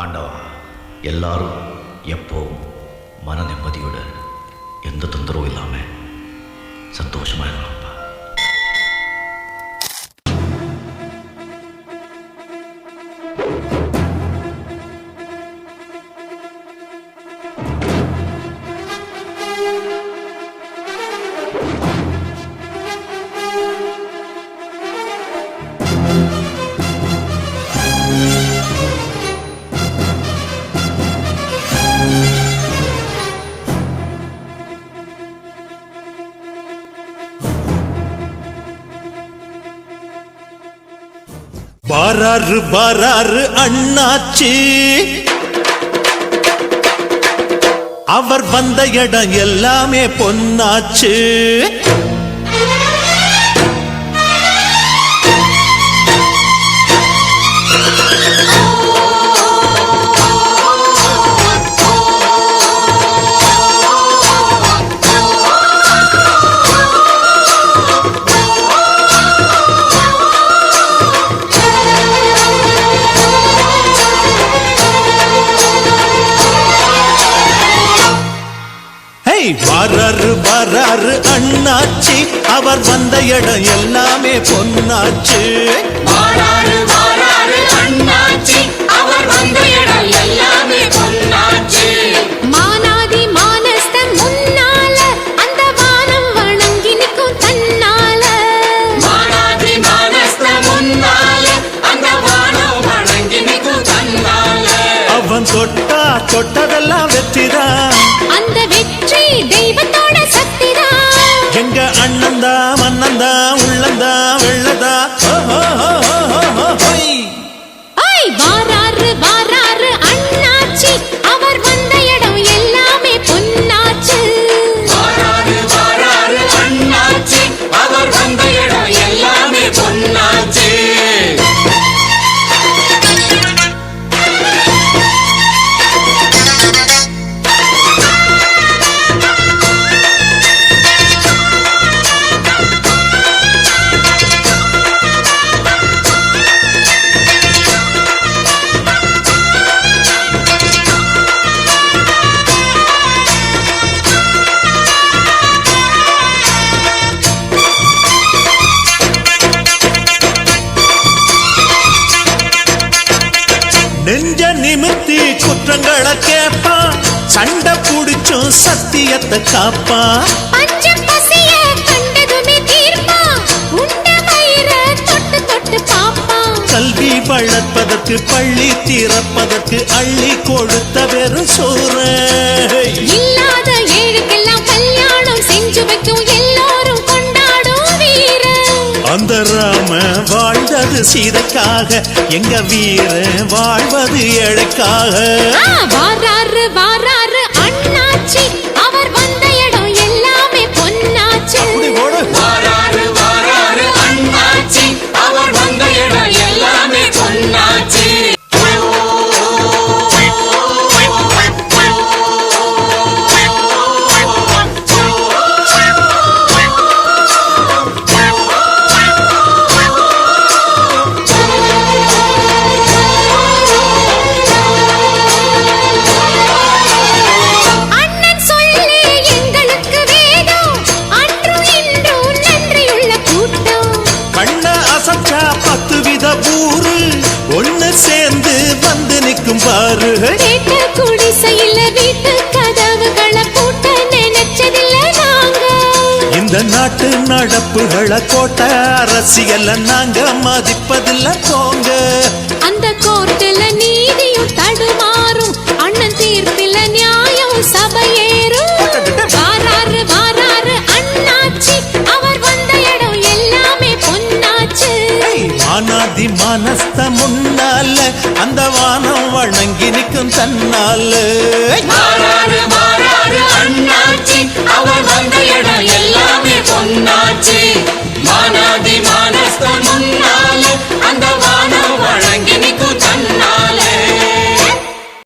ஆண்டவா எல்லாரும் எப்போவும் மன நிம்மதியோட எந்த தொந்தரவும் இல்லாமல் சந்தோஷமாக இருக்கணும். பாராரு பாராரு அண்ணாச்சி. அவர் வந்த இடம் எல்லாமே பொன்னாச்சு. வராரு வராரு அண்ணாச்சி. அவர் வந்த இடம் எல்லாமே பொன்னாச்சு. வாராரு வாராரு அண்ணாச்சி. தொட்டதெல்லாம் வெற்றிதான். அந்த வெற்றி தெய்வத்தோட சக்திதான். எங்க அண்ணந்தா மன்னந்தா உள்ளந்தா வெள்ளதா நெஞ்ச நிமித்தி குற்றங்களை கேப்பான் சண்டை புடிச்சும் சத்தியத்தை பாப்பான் கல்வி வளர்ப்பதற்கு பள்ளி திறப்பதற்கு அள்ளி கொடுத்த வெறும் சோறு. இல்லாத ஏழுக்கெல்லாம் கல்யாணம் செஞ்சு வைக்கும் எல்லாரும் கொண்டாடும் அந்த ராம வாழ்ந்தது சீதைக்காக. எங்க வீர வாழ்வது ஏழைக்காக குடிசையில வீட்டு கதவுகளை பூட்ட நினைச்சதில்ல நாங்க. இந்த நாட்டு நடப்புகளை கோட்டை அரசியல்ல நாங்க மதிப்பதில்ல போங்க. அந்த கோர்ட்டுல நீதியும் தடுமாறும் அண்ணன் தீர்ப்பில நியாயம் சபையேறும் தன்னால் அந்த வானம் வணங்கி நிற்கும் தன்னால். அண்ணாச்சி அவர் வந்த இடம் எல்லாமே